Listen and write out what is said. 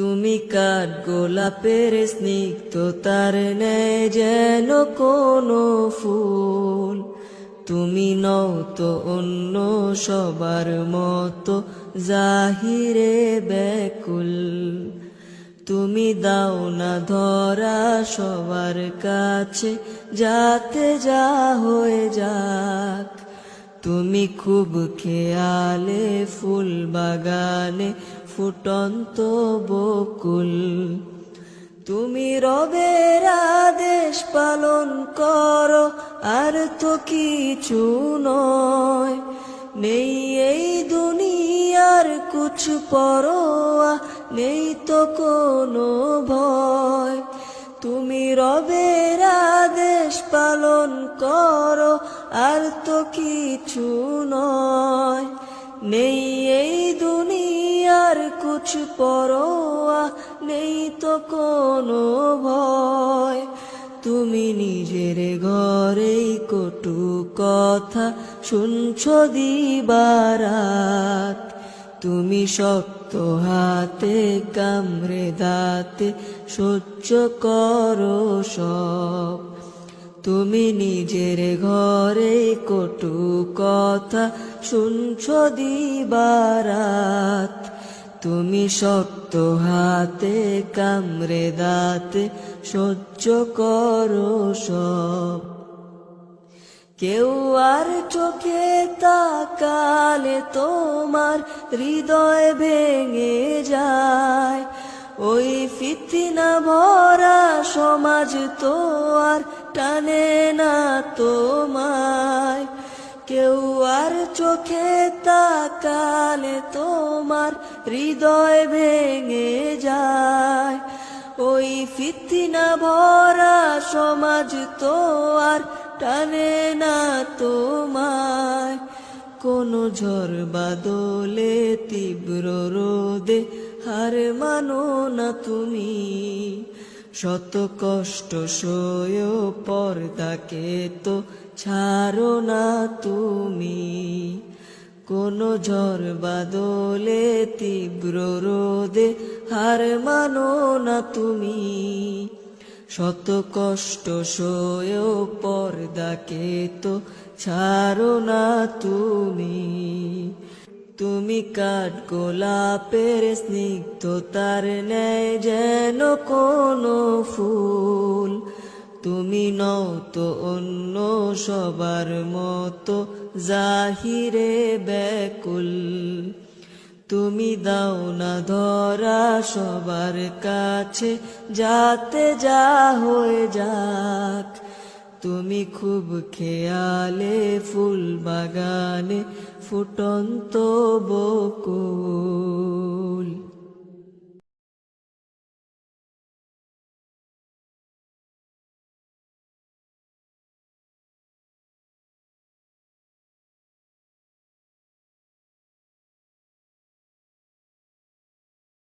তুমি কাঠ গোলাপের স্নিগ্ধতার ন্যায় যেন কোনো ফুল। তুমি নও তো অন্য সবার মতো জাহিরে ব্যাকুল। তুমি দাও না ধরা সবার কাছে, যাতে যা হয়ে যাক। তুমি খুব খেয়ালে ফুল বাগানে ফুটন্ত বকুল। তুমি রবের আদেশ পালন করো, আর তো কিছু নয়। নেই এই দুনিয়ার কুছ পরোয়া, নেই তো কোনো ভয়। তুমি রবের আদেশ পালন করো, আর তো কিছু নয়। নেই এই দুনিয়ার কুছ পরোয়া নেই তো কোনো ভয়। তুমি নিজের ঘরেই কটু কথা শুনছ দিবারাত। তুমি শক্ত হাতে কামড়ে দাঁতে সহ্য করো সব। তুমি নিজের ঘরে কটু কথা শুনছ দিবারাত। তুমি শক্ত হাতে কামড়ে দাতে, সহ্য করো সব। কেউ আর চোখে তাকালে তোমার হৃদয় ভেঙে যায়। ওই ফিতিনা ভরা সমাজ তো আর টানে না আর চোখে তাকালে তোমার হৃদয় ভেঙে যায়। ওই ফিতিনা ভরা সমাজ তো আর টানে না তোমায়। কোন ঝড় বাদলে তীব্র রোদে হার মানো না তুমি। শত কষ্ট সয়েও পর্দাকে তো ছাড়ো না তুমি। কোন ঝড় বাদলে তীব্র রোদে হার মানো না তুমি। শত কষ্ট সয়েও পর্দাকে তো ছাড়ো না তুমি। তুমি কাঠ গোলাপের স্নিগ্ধতার ন্যায় যেন কোনো ফুল তুমি নও তো অন্য সবার মতো জাহিরে ব্যাকুল। তুমি দাও না ধরা সবার কাছে, যাতে যা হয়ে যাক। তুমি খুব খেয়ালে ফুল বাগানে ফুটন্ত বকুল।